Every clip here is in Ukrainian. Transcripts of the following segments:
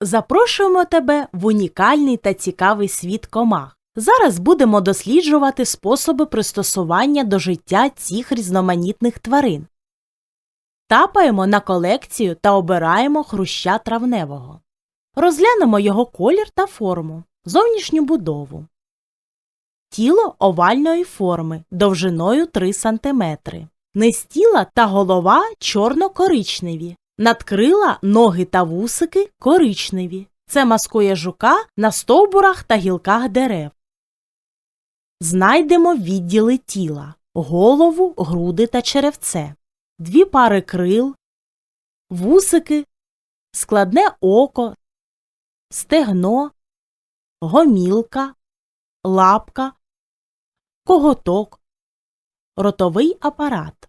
Запрошуємо тебе в унікальний та цікавий світ комах. Зараз будемо досліджувати способи пристосування до життя цих різноманітних тварин. Тапаємо на колекцію та обираємо хруща травневого. Розглянемо його колір та форму, зовнішню будову. Тіло овальної форми довжиною 3 см. Низ тіла та голова чорно-коричневі. Надкрила, ноги та вусики коричневі. Це маскує жука на стовбурах та гілках дерев. Знайдемо відділи тіла голову, груди та черевце, дві пари крил, вусики, складне око, стегно, гомілка, лапка, коготок, ротовий апарат.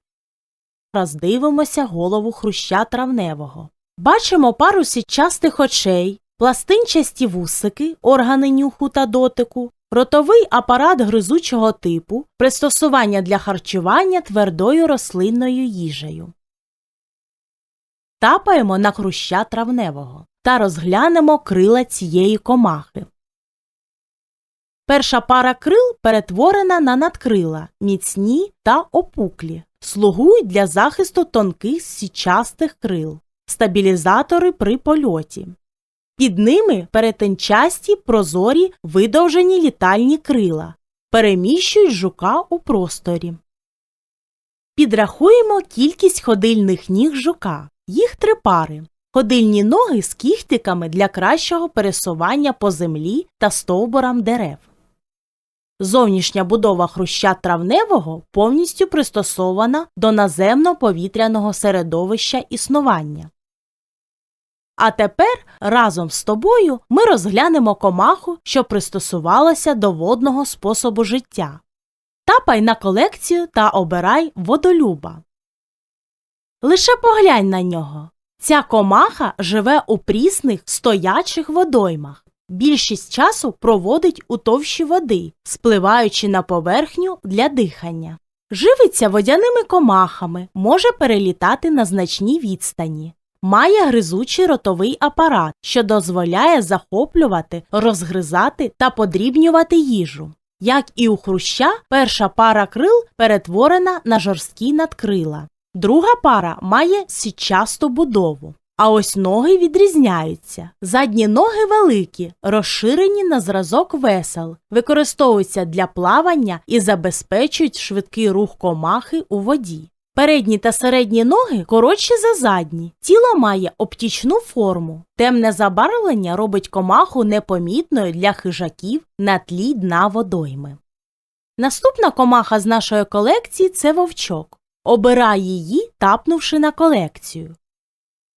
Роздивимося голову хруща травневого. Бачимо пару сітчастих очей, пластинчасті вусики, органи нюху та дотику, ротовий апарат гризучого типу, пристосування для харчування твердою рослинною їжею. Тапаємо на хруща травневого та розглянемо крила цієї комахи. Перша пара крил перетворена на надкрила, міцні та опуклі, слугують для захисту тонких січастих крил, стабілізатори при польоті. Під ними перетинчасті прозорі видовжені літальні крила, переміщують жука у просторі. Підрахуємо кількість ходильних ніг жука. Їх три пари. Ходильні ноги з кіхтиками для кращого пересування по землі та стовбурам дерев. Зовнішня будова хруща травневого повністю пристосована до наземно-повітряного середовища існування. А тепер разом з тобою ми розглянемо комаху, що пристосувалася до водного способу життя. Тапай на колекцію та обирай водолюба. Лише поглянь на нього. Ця комаха живе у прісних стоячих водоймах. Більшість часу проводить у товщі води, спливаючи на поверхню для дихання. Живиться водяними комахами, може перелітати на значній відстані. Має гризучий ротовий апарат, що дозволяє захоплювати, розгризати та подрібнювати їжу. Як і у хруща, перша пара крил перетворена на жорсткі надкрила. Друга пара має січасту будову. А ось ноги відрізняються. Задні ноги великі, розширені на зразок весел, використовуються для плавання і забезпечують швидкий рух комахи у воді. Передні та середні ноги коротші за задні. Тіло має оптічну форму. Темне забарвлення робить комаху непомітною для хижаків на тлі дна водойми. Наступна комаха з нашої колекції це вовчок. Обирай її, тапнувши на колекцію.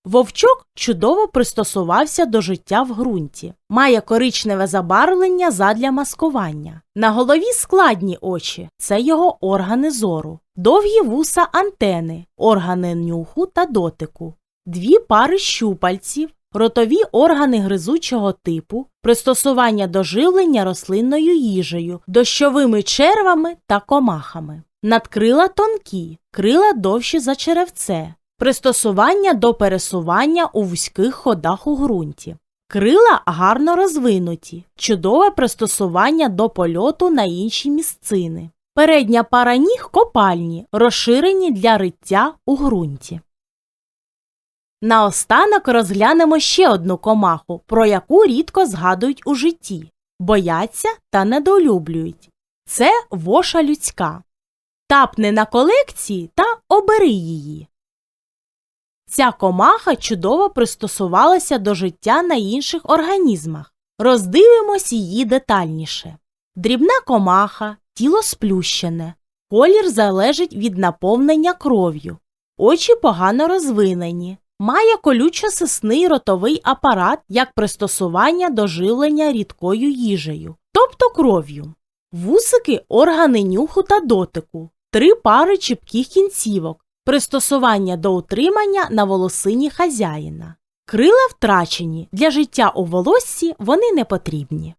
Вовчок чудово пристосувався до життя в ґрунті, має коричневе забарвлення задля маскування. На голові складні очі це його органи зору, довгі вуса антени, органи нюху та дотику, дві пари щупальців, ротові органи гризучого типу, пристосування до живлення рослинною їжею, дощовими червами та комахами. Надкрила тонкі, крила довші за черевце. Пристосування до пересування у вузьких ходах у ґрунті. Крила гарно розвинуті, чудове пристосування до польоту на інші місцини. Передня пара ніг копальні, розширені для риття у ґрунті. Наостанок розглянемо ще одну комаху, про яку рідко згадують у житті, бояться та недолюблюють. Це воша людська. Тапни на колекції та обери її. Ця комаха чудово пристосувалася до життя на інших організмах. Роздивимось її детальніше. Дрібна комаха, тіло сплющене, колір залежить від наповнення кров'ю, очі погано розвинені, має колючо-сисний ротовий апарат як пристосування до живлення рідкою їжею, тобто кров'ю, вусики органи нюху та дотику, три пари чіпких кінцівок. Пристосування до утримання на волосині хазяїна. Крила втрачені, для життя у волоссі вони не потрібні.